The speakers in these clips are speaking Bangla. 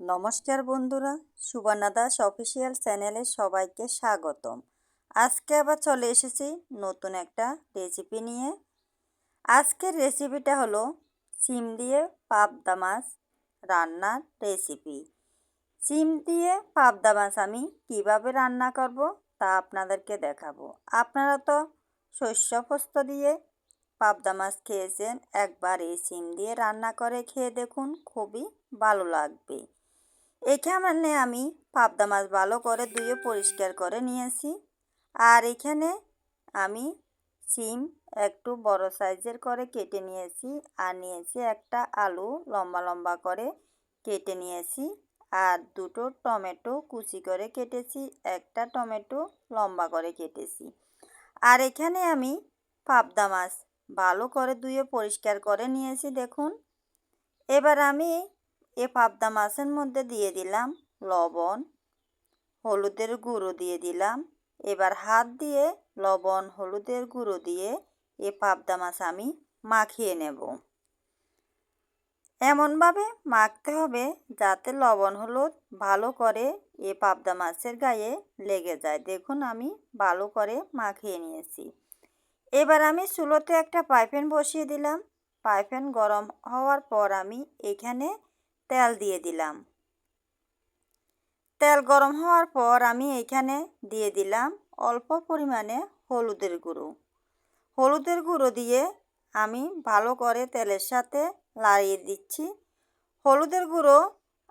নমস্কার বন্ধুরা, সুবর্ণা দাস অফিসিয়াল চ্যানেলে সবাইকে স্বাগতম। আজকে আবার চলে এসেছি নতুন একটা রেসিপি নিয়ে। আজকের রেসিপিটা হলো সিম দিয়ে পাবদা মাছ রান্নার রেসিপি সিম দিয়ে পাবদা মাছ আমি কীভাবে রান্না করব তা আপনাদেরকে দেখাবো। আপনারা তো শস্য পোস্ত দিয়ে পাবদা মাছ খেয়েছেন, একবার এই সিম দিয়ে রান্না করে খেয়ে দেখুন, খুবই ভালো লাগবে। এখানে আমি পাবদা মাছ ভালো করে ধুয়ে পরিষ্কার করে নিয়েছি। আর এখানে আমি সিম একটু বড় সাইজের করে কেটে নিয়েছি আর নিয়েছি একটা আলু লম্বা লম্বা করে কেটে নিয়েছি। আর দুটো টমেটো কুচি করে কেটেছি, একটা টমেটো লম্বা করে কেটেছি। আর এখানে আমি পাবদা মাছ ভালো করে ধুয়ে পরিষ্কার করে নিয়েছি, দেখুন। এবার আমি এ পাবদা মাছের মধ্যে দিয়ে দিলাম লবণ, হলুদের গুঁড়ো দিয়ে দিলাম। এবার হাত দিয়ে লবণ, হলুদের গুঁড়ো দিয়ে এ পাবদা মাছ আমি মাখিয়ে নেব। এমনভাবে মাখতে হবে যাতে লবণ, হলুদ ভালো করে এ পাবদা মাছের গায়ে লেগে যায়। দেখুন আমি ভালো করে মাখিয়ে নিয়েছি। এবার আমি চুলোতে একটা পাইপেন বসিয়ে দিলাম। পাইপেন গরম হওয়ার পর আমি এখানে তেল দিয়ে দিলাম। তেল গরম হওয়ার পর আমি এখানে দিয়ে দিলাম অল্প পরিমাণে হলুদের গুঁড়ো। হলুদের গুঁড়ো দিয়ে আমি ভালো করে তেলের সাথে লাড়িয়ে দিচ্ছি। হলুদের গুঁড়ো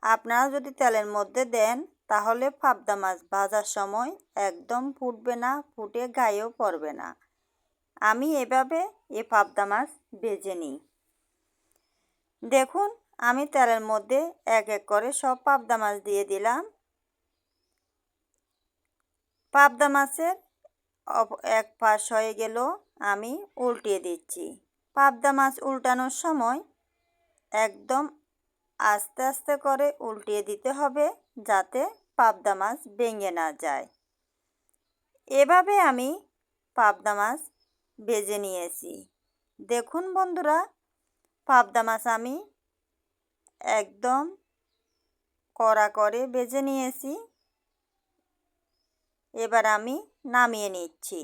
আপনারা যদি তেলের মধ্যে দেন তাহলে পাবদা মাছ ভাজার সময় একদম ফুটবে না, ফুটে গায়েও পড়বে না। আমি এভাবে এ পাবদা মাছ ভেজে নিই। দেখুন আমি তেলের মধ্যে এক এক করে সব পাবদা মাছ দিয়ে দিলাম। পাবদা মাছের এক পাশ হয়ে গেল, আমি উল্টিয়ে দিচ্ছি। পাবদা মাছ উল্টানোর সময় একদম আস্তে আস্তে করে উল্টিয়ে দিতে হবে যাতে পাবদা মাছ ভেঙে না যায়। এভাবে আমি পাবদা মাছ ভেজে নিয়েছি। দেখুন বন্ধুরা, পাবদা মাছ আমি একদম কড়া করে বেজে নিয়েছি। এবার আমি নামিয়ে নিচ্ছি।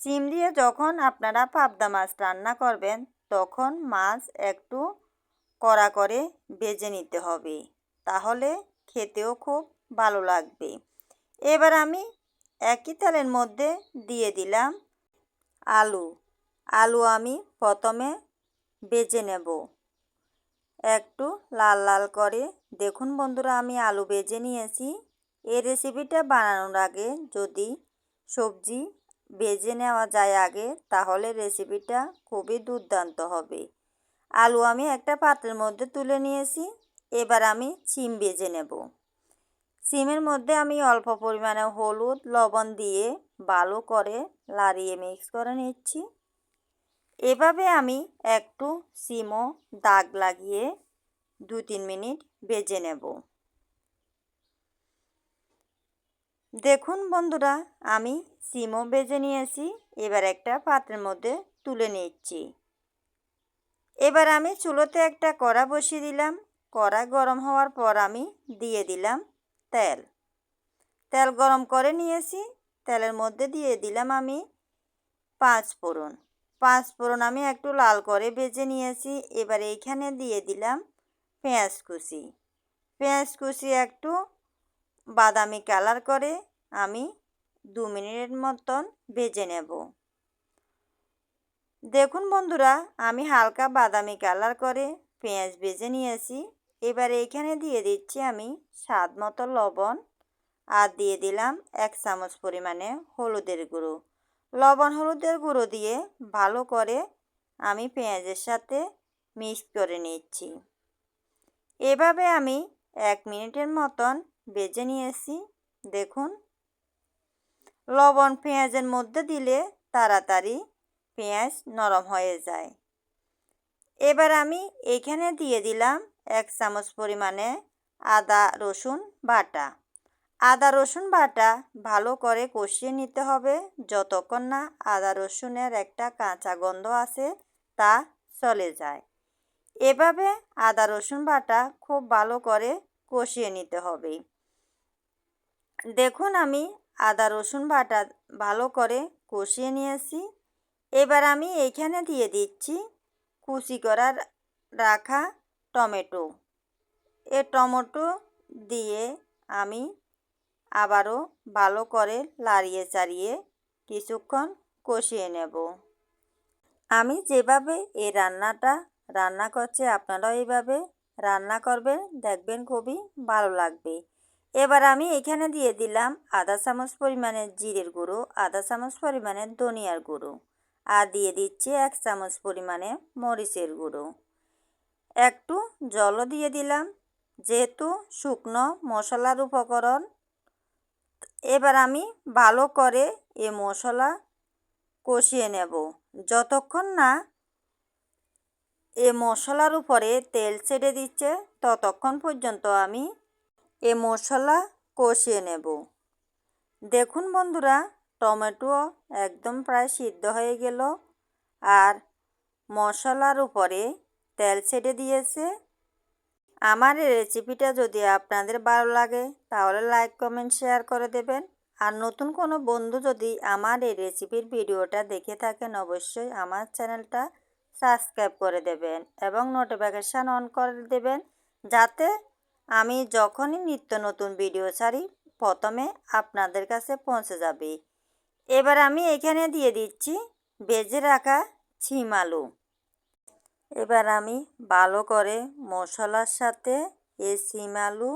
সিম দিয়ে যখন আপনারা পাবদা মাছ রান্না করবেন, তখন মাছ একটু কড়া করে বেজে নিতে হবে। তাহলে খেতেও খুব ভালো লাগবে। এবার আমি একই তেলের মধ্যে দিয়ে দিলাম আলু। আলু আমি প্রথমে বেজে নেব। একটু লাল লাল করে। দেখুন বন্ধুরা, আমি আলু বেজে নিয়েছি। এই রেসিপিটা বানানোর আগে যদি সবজি বেজে নেওয়া যায় আগে, তাহলে রেসিপিটা খুবই দুর্দান্ত হবে। আলু আমি একটা পাত্রের মধ্যে তুলে নিয়েছি। এবার আমি সিম বেজে নেব। সিমের মধ্যে আমি অল্প পরিমাণে হলুদ, লবণ দিয়ে ভালো করে লাড়িয়ে মিক্স করে নিচ্ছি। এভাবে আমি একটু সিমও দাগ লাগিয়ে দু তিন মিনিট বেজে নেব। দেখুন বন্ধুরা, আমি সিমও বেজে নিয়েছি, এবার একটা পাত্রের মধ্যে তুলে নিচ্ছি। এবার আমি চুলোতে একটা কড়া বসিয়ে দিলাম, কড়া গরম হওয়ার পর আমি দিয়ে দিলাম তেল। তেল গরম করে নিয়েছি, তেলের মধ্যে দিয়ে দিলাম আমি পাঁচ ফোড়ন। পাঁচ ফোড়ন আমি একটু লাল করে ভেজে নিয়েছি। এবার এইখানে দিয়ে দিলাম পেঁয়াজ কুচি। পেঁয়াজ কুচি একটু বাদামি কালার করে আমি দু মিনিটের মতন ভেজে নেব। দেখুন বন্ধুরা, আমি হালকা বাদামি কালার করে পেঁয়াজ ভেজে নিয়েছি। এবার এইখানে দিয়ে দিচ্ছি আমি স্বাদ মতো লবণ আর দিয়ে দিলাম এক চামচ পরিমাণে হলুদের গুঁড়ো। লবণ হলুদের গুঁড়ো দিয়ে ভালো করে আমি পেঁয়াজের সাথে মিক্স করে নিচ্ছি। এভাবে আমি এক মিনিটের মতন বেজে নিয়েছি। দেখুন। লবণ পেঁয়াজের মধ্যে দিলে তাড়াতাড়ি পেঁয়াজ নরম হয়ে যায়। এবার আমি এখানে দিয়ে দিলাম এক চামচ পরিমাণে আদা রসুন বাটা। আদা রসুন বাটা ভালো করে কষিয়ে নিতে হবে। যতক্ষণ না আদা রসুনের একটা কাঁচা গন্ধ আছে তা চলে যায়। এভাবে আদা রসুন বাটা খুব ভালো করে কষিয়ে নিতে হবে। দেখুন আমি আদা রসুন বাটা ভালো করে কষিয়ে নিয়েছি। এবার আমি এইখানে দিয়ে দিচ্ছি কুচি করা রাখা টমেটো। এ টমেটো দিয়ে আমি আবারও ভালো করে লাড়িয়ে চাড়িয়ে কিছুক্ষণ কষিয়ে নেব। আমি যেভাবে এই রান্নাটা রান্না করছি, আপনারাও এইভাবে রান্না করবেন, দেখবেন খুবই ভালো লাগবে। এবার আমি এখানে দিয়ে দিলাম আধা চামচ পরিমাণের জিরের গুঁড়ো আধা চামচ পরিমাণের ধনিয়ার গুঁড়ো আর দিয়ে দিচ্ছি এক চামচ পরিমাণে মরিচের গুঁড়ো। একটু জলও দিয়ে দিলাম, যেহেতু শুকনো মশলার উপকরণ এবার আমি ভালো করে এ মশলা কষিয়ে নেব। যতক্ষণ না এ মশলার উপরে তেল ছেড়ে দিচ্ছে, ততক্ষণ পর্যন্ত আমি এ মশলা কষিয়ে নেব। দেখুন বন্ধুরা টমেটো একদম প্রায় সিদ্ধ হয়ে গেল। আর মশলার উপরে তেল ছেড়ে দিয়েছে। আমার এই রেসিপিটা যদি আপনাদের ভালো লাগে, তাহলে লাইক কমেন্ট শেয়ার করে দেবেন। আর নতুন কোনো বন্ধু যদি আমার এই রেসিপির ভিডিওটা দেখে থাকেন, অবশ্যই আমার চ্যানেলটা সাবস্ক্রাইব করে দেবেন এবং নোটিফিকেশান অন করে দেবেন। যাতে আমি যখনই নিত্য নতুন ভিডিও ছাড়ি, প্রথমে আপনাদের কাছে পৌঁছে যাবে। এবার আমি এখানে দিয়ে দিচ্ছি, বেজে রাখা ছিম আলু। এবার আমি ভালো করে মশলার সাথে এই সিম আলু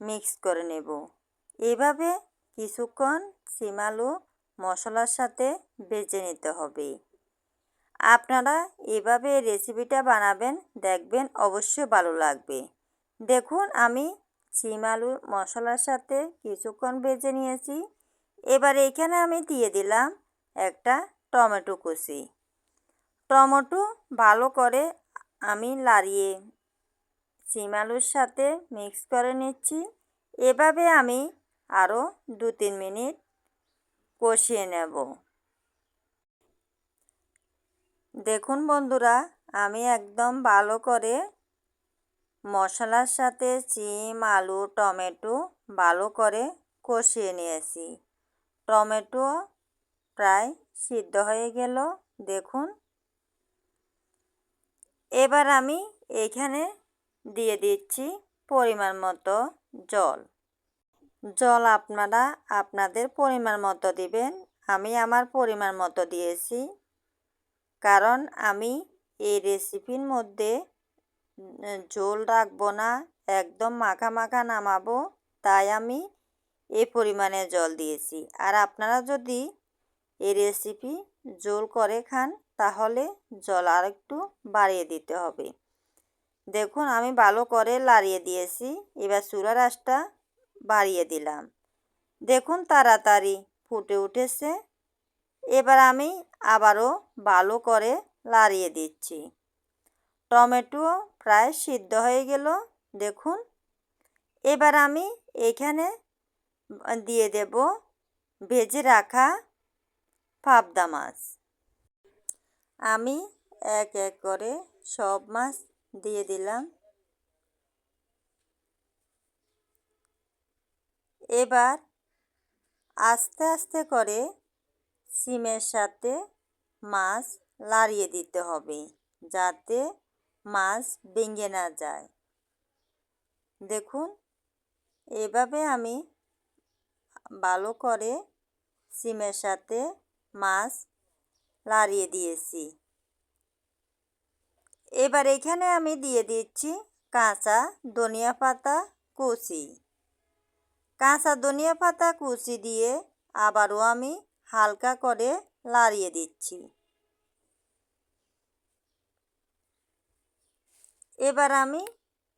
মিক্স করে নেব। এভাবে কিছুক্ষণ সিম আলু মশলার সাথে বেজে নিতে হবে। আপনারা এভাবে রেসিপিটা বানাবেন, দেখবেন অবশ্যই ভালো লাগবে। দেখুন, আমি সিম আলু মশলার সাথে কিছুক্ষণ বেজে নিয়েছি। এবার এখানে আমি দিয়ে দিলাম একটা টমেটো কুচি। টমেটো ভালো করে আমি লাড়িয়ে সিম আলুর সাথে মিক্স করে নিচ্ছি। এভাবে আমি আরও দু তিন মিনিট কষিয়ে নেব। দেখুন বন্ধুরা, আমি একদম ভালো করে মশলার সাথে সিম আলু, টমেটো ভালো করে কষিয়ে নিয়েছি। টমেটো প্রায় সিদ্ধ হয়ে গেল। দেখুন এবার আমি এখানে দিয়ে দিচ্ছি পরিমাণ মতো জল। জল আপনারা আপনাদের পরিমাণ মতো দিবেন। আমি আমার পরিমাণ মতো দিয়েছি। কারণ আমি এই রেসিপির মধ্যে জল রাখব না, একদম মাখা মাখা নামাবো, তাই আমি এই পরিমাণে জল দিয়েছি। আর আপনারা যদি এই রেসিপি জোল করে খান তাহলে জল আর একটু বাড়িয়ে দিতে হবে। দেখুন, আমি ভালো করে লাড়িয়ে দিয়েছি। এবার চুলার আঁচটা বাড়িয়ে দিলাম। দেখুন, তাড়াতাড়ি ফুটে উঠেছে। এবার আমি আবারও ভালো করে লাড়িয়ে দিচ্ছি। টমেটো প্রায় সিদ্ধ হয়ে গেল। দেখুন, এবার আমি এখানে দিয়ে দেব ভেজে রাখা পাবদা মাছ। আমি এক এক করে সব মাছ দিয়ে দিলাম। এবার আস্তে আস্তে করে সিমের সাথে মাছ লাড়িয়ে দিতে হবে যাতে মাছ ভেঙে না যায়। দেখুন, এভাবে আমি ভালো করে সিমের সাথে মাছ লাড়িয়ে দিয়েছি। এবার এখানে আমি দিয়ে দিচ্ছি কাঁচা ধনিয়া পাতা কুচি। কাঁচা ধনিয়া পাতা কুচি দিয়ে আবারও আমি হালকা করে লাড়িয়ে দিচ্ছি। এবার আমি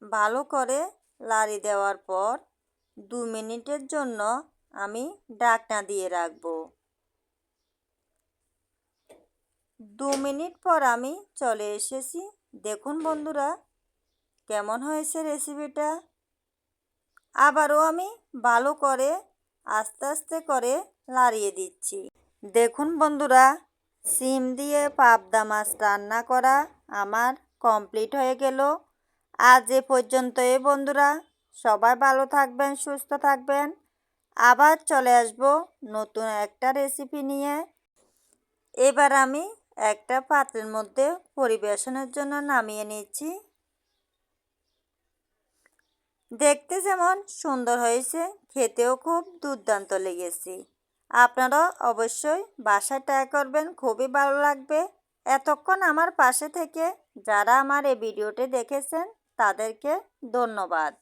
ভালো করে লাড়ি দেওয়ার পর দু মিনিটের জন্য আমি ডাকনা দিয়ে রাখব। দু মিনিট পর আমি চলে এসেছি। দেখুন বন্ধুরা, কেমন হয়েছে রেসিপিটা আবারও আমি ভালো করে আস্তে আস্তে করে লাড়িয়ে দিচ্ছি। দেখুন বন্ধুরা, সিম দিয়ে পাবদা মাছ রান্না করা আমার কমপ্লিট হয়ে গেল। আজ এ পর্যন্তই বন্ধুরা, সবাই ভালো থাকবেন, সুস্থ থাকবেন। আবার চলে আসব নতুন একটা রেসিপি নিয়ে। এবার আমি একটা পাত্রের মধ্যে পরিবেশনের জন্য নামিয়ে নিচ্ছি। দেখতে যেমন সুন্দর হয়েছে, খেতেও খুব দুর্দান্ত লেগেছে। আপনারা অবশ্যই বাসায় ট্রাই করবেন, খুবই ভালো লাগবে। এতক্ষণ আমার পাশে থেকে যারা আমার এই ভিডিওটি দেখেছেন, তাদেরকে ধন্যবাদ।